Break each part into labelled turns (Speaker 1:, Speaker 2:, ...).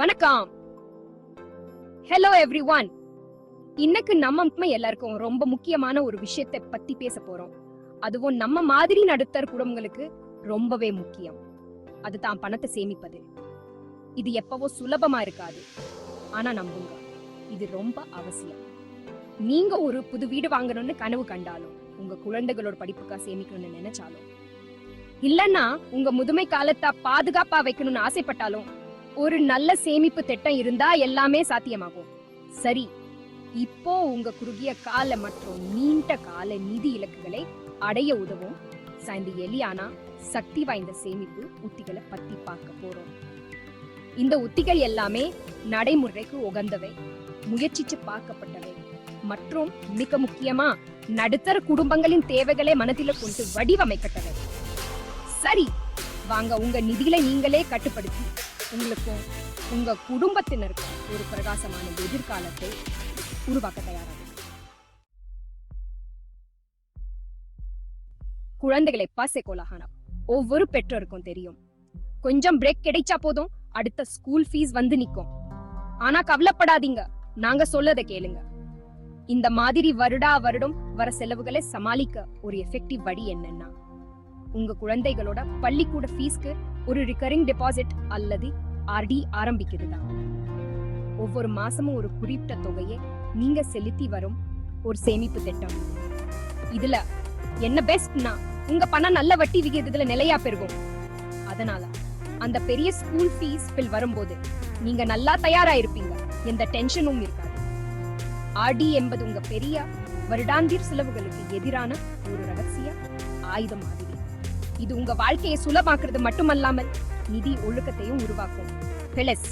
Speaker 1: வணக்கம். Hello every one இன்னைக்கு நம்ம எல்லாருக்கும் ரொம்ப முக்கியமான ஒரு விஷயத்தை பத்தி பேச போறோம். அதுவும் நம்ம மாதிரி நடுத்தர் குடும்பங்களுக்கு ரொம்பவே முக்கியம். அது தான் பணத்தை சேமிப்பது. இது எப்பவோ சுலபமா இருக்காது. ஆனா நம்புங்க இது ரொம்ப அவசியம். நீங்க ஒரு புது வீடு வாங்கணும்னு கனவு கண்டாலும் உங்க குழந்தைகளோட படிப்புக்காக சேமிக்கணும்னு நினைச்சாலும் இல்லைன்னா உங்க முதுமை காலத்தை பாதுகாப்பா வைக்கணும்னு ஆசைப்பட்டாலும் ஒரு நல்ல சேமிப்பு திட்டம் இருந்தா எல்லாமே சாத்தியமாகும். சரி இப்போ உங்க குறுகிய கால மற்றும் நீண்ட கால நிதி இலக்குகளை அடைய உதவும். சாய்ந்த எலியானா சக்தி வாய்ந்த சேமிப்பு உத்திகளை பத்தி பார்க்க போறோம். இந்த உத்திகள் எல்லாமே நடைமுறைக்கு உகந்தவை முயற்சிச்சு பார்க்கப்பட்டவை. மற்றும் மிக முக்கியமா நடுத்தர குடும்பங்களின் தேவைகளை மனதில கொண்டு வடிவமைக்கப்பட்டவை. சரி வாங்க உங்க நிதிகளை நீங்களே கட்டுப்படுத்தி உங்களுக்கும் உங்க குடும்பத்தினருக்கும் ஒரு பிரகாசமான எதிர்காலத்தை உருவாக்க தயாராக குழந்தைகளை பாசே கோலாகலம் ஒவ்வொரு பெற்றோருக்கும் தெரியும். கொஞ்சம் பிரேக் கிடைச்சா போதும் அடுத்த ஸ்கூல் ஃபீஸ் வந்து நிக்கும். ஆனா கவலைப்படாதீங்க. நாங்க சொல்லதை கேளுங்க. இந்த மாதிரி வருடா வருடம் வர செலவுகளை சமாளிக்க ஒரு எஃபெக்டிவ் வழி என்னன்னா உங்க குழந்தைகளோட பள்ளிக்கூட ஃபீஸ்க்கு ஒரு ரிகரிங் டெபாசிட் அல்லது ஆர்டி ஆரம்பிக்கிறதா ஒவ்வொரு மாசமும் ஒரு குறிப்பிட்ட தொகையை நீங்க செலுத்தி வரும் ஒரு சேமிப்பு திட்டம். இதுல என்ன பெஸ்ட்னா உங்க பணம் நல்ல வட்டி விகிதத்துல நிலையா பெருகும். அதனால அந்த பெரிய ஸ்கூல் ஃபீஸ் பில் வரும்போது நீங்க நல்லா தயாரா இருப்பீங்க எந்த டென்ஷனும் இருக்காது. ஆர்டி என்பது உங்க பெரிய வருடாந்திர செலவுகளுக்கு எதிரான ஒரு ரகசிய ஆயுதம் மாதிரி. இது உங்க வாழ்க்கையை சுலபாக்குறது மட்டுமல்லாமல் நிதி ஒழுக்கத்தையும் உருவாக்கும். பிளஸ்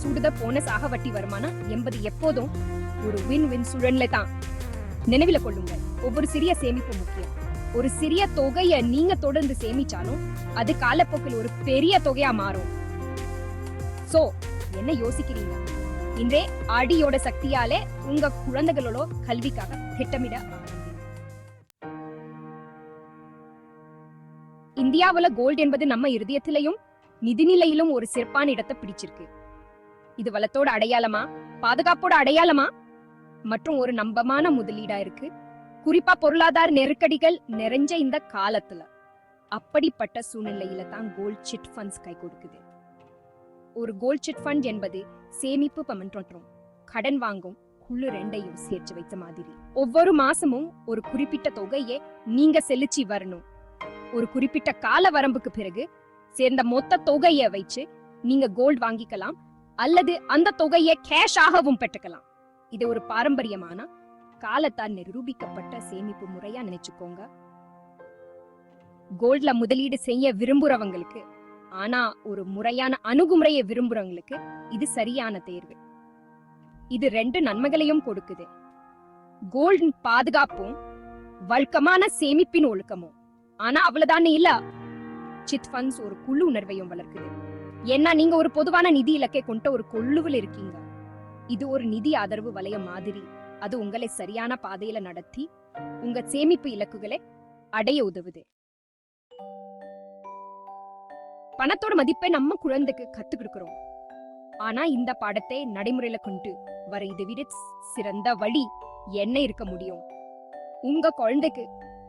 Speaker 1: சுடுத போனஸ் ஆக வட்டி வருமானம் என்பது எப்போதும் ஒரு வின் வின் சூழல்ல தான். நினைவில கொள்ளுங்கள் ஒவ்வொரு சிறிய சேமிப்பு முக்கியம். ஒரு சிறிய தொகையை நீங்க தொடர்ந்து சேமிச்சாலும் அது காலப்போக்கில் ஒரு பெரிய தொகையா மாறும். சோ என்ன யோசிக்கிறீங்க? இன்றே அடியோட சக்தியாலே உங்க குழந்தைகளோட கல்விக்காக திட்டமிட ஆரம்பிங்க. இந்தியாவுல கோல்ட் என்பது நம்ம இருதயத்திலையும் நிதிநிலையிலும் ஒரு சிறப்பான இடத்தை பிடிச்சிருக்கு. இது வளத்தோட அடையாளமா? பாதுகாப்போட அடையாளமா? மற்றும் ஒரு நம்பமான முதலீடா இருக்கு? குறிப்பா பொருளாதார நெருக்கடிகள் நிறைஞ்ச இந்த காலத்துல. அப்படிப்பட்ட சூழ்நிலையில தான் கோல்ட் சிட் ஃபண்ட்ஸ் கை கொடுக்குது. ஒரு கோல்ட் சிட் ஃபண்ட் என்பது சேமிப்பு பமன்றோம் கடன் வாங்கும் குழு ரெண்டையும் சேர்த்து வைத்த மாதிரி. ஒவ்வொரு மாசமும் ஒரு குறிப்பிட்ட தொகையை நீங்க செலுத்தி வரணும். ஒரு குறிப்பிட்ட கால வரம்புக்கு பிறகு சேர்ந்த மொத்த தொகையை வச்சு நீங்க கோல்ட் வாங்கிக்கலாம் அல்லது அந்த தொகையை கேஷ் ஆகவும் பெற்றுக்கலாம். இது ஒரு பாரம்பரியமான காலத்தால் நிரூபிக்கப்பட்ட சேமிப்பு முறையா நினைச்சுக்கோங்க. கோல்ட்ல முதலீடு செய்ய விரும்புறவங்களுக்கு ஆனா ஒரு முறையான அணுகுமுறையை விரும்புறவங்களுக்கு இது சரியான தேர்வு. இது ரெண்டு நன்மைகளையும் கொடுக்குது. கோல்டு பாதுகாப்பும் வழக்கமான சேமிப்பின் ஒழுக்கமும். ஆனா அவ்வளவுதானே இல்ல? சிட் ஃபண்ட்ஸ் ஒரு குழு உணர்வையும் வளர்க்குது. ஏன்னா நீங்க ஒரு பொதுவான நிதி இலக்கை கொண்ட ஒரு கொள்ளுவில் இருக்கீங்க. இது ஒரு நிதி ஆதரவு வலயம் மாதிரி. அது உங்களை சரியான பாதையில நடத்தி உங்க சேமிப்பு இலக்குகளை அடைய உதவுது. பணத்தோட மதிப்பை நம்ம குழந்தைக்கு கத்து கொடுக்கிறோம். ஆனா இந்த பாடத்தை நடைமுறையில கொண்டு வர இதை விட சிறந்த வழி என்ன இருக்க முடியும்? உங்க குழந்தைக்கு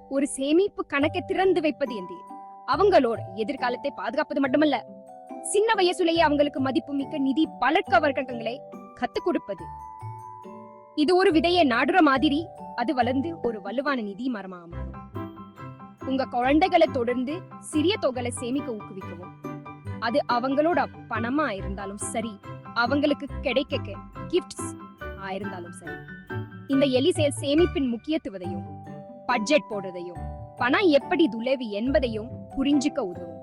Speaker 1: ஒரு சேமிப்பு கணக்கை திறந்து வைப்பது என்று அவங்களோட எதிர்காலத்தை பாதுகாப்பது மட்டுமல்ல சின்ன வயசுலேயே அவங்களுக்கு மதிப்பு மிக்க நிதி பழக்க வர்க்கங்களை கத்துக் கொடுப்பது. இது ஒரு விதையை நாடுற மாதிரி அது வளர்ந்து ஒரு வலுவான நிதி மரமா மாறும் உங்க குழந்தைகளை தொடர்ந்து சிறிய தொகைகளை சேமிக்க ஊக்குவிக்கவும். அது அவங்களோட பணமா இருந்தாலும் சரி அவங்களுக்கு கிடைக்க கிஃப்ட்ஸ் ஆயிருந்தாலும் சரி. இந்த எலி செயல் சேமிப்பின் முக்கியத்துவத்தையும் பட்ஜெட் போடுறதையும் பணம் எப்படி துளைவு என்பதையும் புரிஞ்சுக்க உதவும்.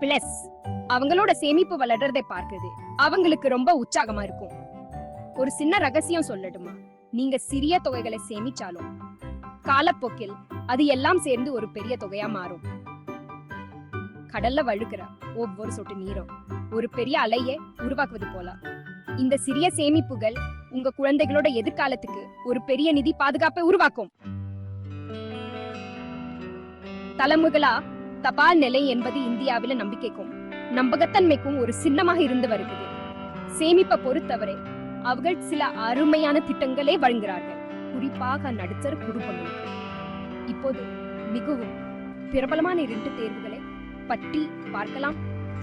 Speaker 1: பிளஸ் அவங்களோட சேமிப்பு வளர்றதை பார்க்குது. அவங்களுக்கு ரொம்ப உற்சாகமா இருக்கும். ஒரு சின்ன ரகசியம் சொல்லட்டுமா? நீங்க சிறிய தொகைகளை சேமிச்சாலும் காலப்போக்கில் அது எல்லாம் சேர்ந்து ஒரு பெரிய தொகையா மாறும். கடல்ல வழுக்கிற ஒவ்வொரு சொட்டு நீரும் ஒரு பெரிய அலையை உருவாக்குவது போல. இந்த சிறிய சேமிப்புகள் உங்க குழந்தைகளோட எதிர்காலத்துக்கு ஒரு பெரிய நிதி பாதுகாப்பை உருவாக்கும். தலைமுகளா தபால் நிலை என்பது இந்தியாவில நம்பிக்கைக்கும் நம்பகத்தன்மைக்கும் ஒரு சின்னமாக இருந்து வருகிறது. சேமிப்பை பொறுத்தவரை அவர்கள் சில அருமையான திட்டங்களே வழங்குகிறார்கள். குறிப்பாக நடுத்தர் குடும்பங்களுக்கு. இப்போது மிகவும் பிரபலமான இரண்டு தேர்வுகளை பற்றி பார்க்கலாம்.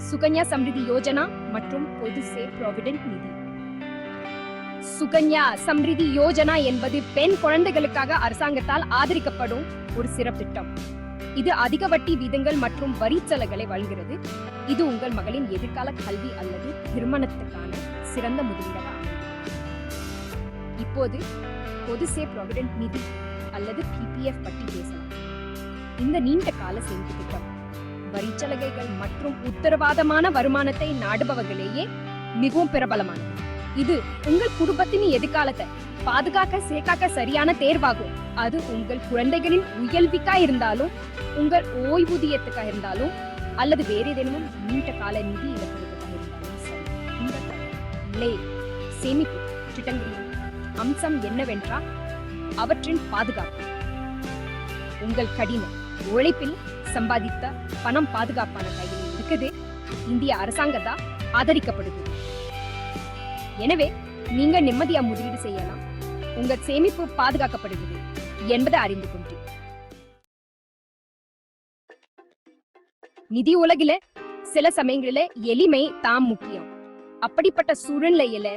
Speaker 1: சுகன்யா சம்ரிதி யோஜனா மற்றும் பொது சே ப்ராவிடென்ட் நிதி. சுகன்யா சம்ரிதி யோஜனா என்பது பெண் குழந்தைகளுக்காக அரசாங்கத்தால் ஆதரிக்கப்படும் ஒரு சிறப்பு திட்டம் இது அதிக வட்டி வீதங்கள் மற்றும் வரிச்சலுகளை வழங்குகிறது. இது உங்கள் மகளின் எதிர்கால கல்வி அல்லது திருமணத்துக்கான சிறந்த முதலீடாகும். இப்போது பொது சேவ் ப்ராவிடென்ட் நிதி அல்லது பிபிஎஃப் பற்றி பேசலாம். இந்த நீண்ட கால சேமிப்பு திட்டம் வரிச்சலுகைகள் மற்றும் உத்தரவாதமான வருமானத்தை நாடுபவர்களேயே மிகவும் பிரபலமானது. இது உங்கள் குடும்பத்தின் எதிர்காலத்தை பாதுகாக்க சேர்க்காக்க சரியான தேர்வாகும். அது உங்கள் குழந்தைகளின் உயல்விக்கா இருந்தாலும் உங்கள் ஓய்வூதியத்துக்கா இருந்தாலும் அல்லது வேறு ஏதேனும் நீண்ட கால நிதி இழப்புகளுக்காக இருந்தாலும் சரி இந்த லே சேமிப்பு திட்டங்களின் அம்சம் என்னவென்றால் அவற்றின் பாதுகாப்பு. உங்கள் கடின உழைப்பில் சம்பாதித்த பணம் பாதுகாப்பான கையில் இருக்குது இந்திய அரசாங்கத்தால் ஆதரிக்கப்படுது. எனவே நீங்க நிம்மதியா முதலீடு செய்யலாம் உங்க சேமிப்பு பாதுகாக்கப்படுகிறது. என்பதை அறிந்து கொண்டேன் நிதி உலகில சில சமயங்களில எளிமை தாம் முக்கியம். அப்படிப்பட்ட சூழ்நிலையில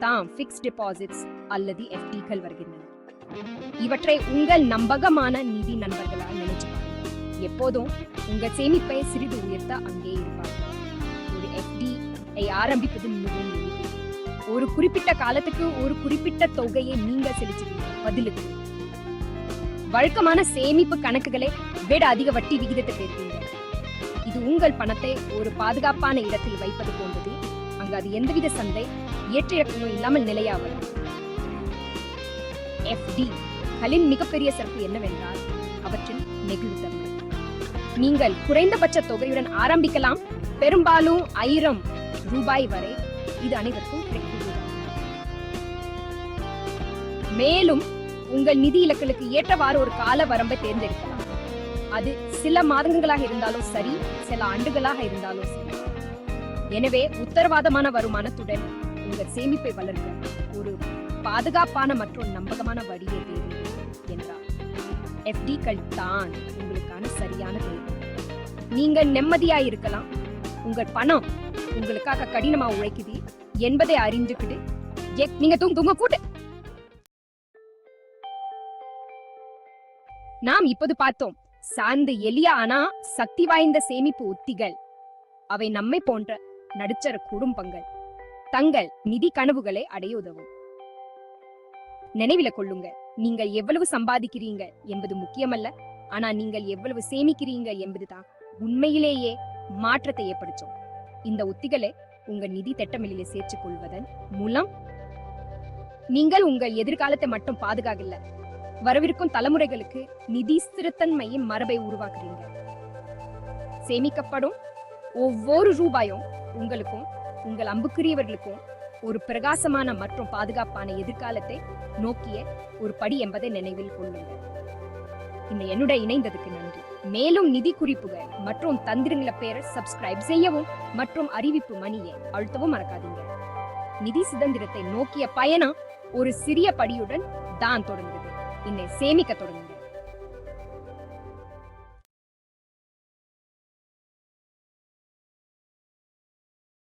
Speaker 1: தாம் பிக்ஸ் டெபாசிட்ஸ் அல்லது எஃப்டிகள் வருகின்றன. இவற்றை உங்கள் நம்பகமான நிதி நண்பர்களா நினைச்சு எப்போதும் உங்க சேமிப்பை சிறிது உயர்த்த அங்கே இருப்பாங்க ஒரு எஃப்டி ஐ ஆரம்பிப்பது மிகவும் எளிது. ஒரு குறிப்பிட்ட காலத்துக்கு ஒரு குறிப்பிட்ட தொகையை நீங்க செலுத்துவீங்க பதிலுக்கு வழக்கமான சேமிப்பு கணக்குகளை விட அதிக வட்டி விகிதத்தை பெறுவீங்க இது உங்கள் பணத்தை ஒரு பாதுகாப்பான இடத்தில் வைப்பது போன்றது. அங்கு அது எந்தவித சந்தை ஏற்ற இறக்கமும் இல்லாமல் நிலையாவது எஃப்டி களின் மிகப்பெரிய சிறப்பு என்னவென்றால் அவற்றின் நெகிழ்வுத்தன்மை. நீங்கள் குறைந்தபட்ச தொகையுடன் ஆரம்பிக்கலாம். பெரும்பாலும் ஆயிரம் ரூபாய் வரை இது அனைவருக்கும் கிடைக்கக்கூடியதாகும். மேலும் உங்கள் நிதி இலக்குகளுக்கு ஏற்றவாறு ஒரு கால வரம்பை தேர்ந்தெடுக்கலாம். அது சில மாதங்களாக இருந்தாலும் சரி சில ஆண்டுகளாக இருந்தாலும் சரி. எனவே உத்தரவாதமான வருமானத்துடன் உங்கள் சேமிப்பை வளர்க்க ஒரு பாதுகாப்பான மற்றும் நம்பகமான வழியை தேர்வு என்றார். எஃப்டிகள் தான் உங்களுக்கான சரியான தேர்வு. நீங்க நிம்மதியா இருக்கலாம். உங்கள் பணம் உங்களுக்காக கடினமா உழைக்குது என்பதை அறிந்துக்கிட்டு நீங்க தூங்க தூங்க கூட்டு. நாம் இப்போது பார்த்தோம். சார்ந்து எளிய ஆனா சக்தி வாய்ந்த சேமிப்பு உத்திகள். அவை நம்மை போன்ற நடுச்சர குடும்பங்கள். தங்கள் நிதி கனவுகளை அடைய உதவும் நினைவில கொள்ளுங்க நீங்கள் எவ்வளவு சம்பாதிக்கிறீங்க என்பது முக்கியமல்ல. ஆனா நீங்கள் எவ்வளவு சேமிக்கிறீங்க என்பதுதான் உண்மையிலேயே மாற்றத்தை ஏற்படுத்தும். இந்த உத்திகளை உங்க நிதி திட்டமிலே சேர்த்துக் கொள்வதன் மூலம் நீங்கள் உங்கள் எதிர்காலத்தை மட்டும் பாதுகாக்கல. வரவிருக்கும் தலைமுறைகளுக்கு நிதி ஸ்திரத்தன்மையின் மரபை உருவாக்குறீங்க. சேமிக்கப்படும் ஒவ்வொரு ரூபாயும் உங்களுக்கும் உங்கள் அம்புக்குரியவர்களுக்கும் ஒரு பிரகாசமான மற்றும் பாதுகாப்பான எதிர்காலத்தை நோக்கிய ஒரு படி என்பதை நினைவில் கொள்ளுங்கள் இந்த என்னுடைய இணைந்ததுக்கு நன்றி. மேலும் நிதி குறிப்புகள் மற்றும் தந்திரங்களை பேர சப்ஸ்கிரைப் செய்யவும் மற்றும் அறிவிப்பு மணியை அழுத்தவும் மறக்காதீங்க. நிதி சுதந்திரத்தை நோக்கிய பயணம் ஒரு சிறிய படியுடன் தான் தொடங்குது. இன்னை சேமிக்க தொடங்குங்க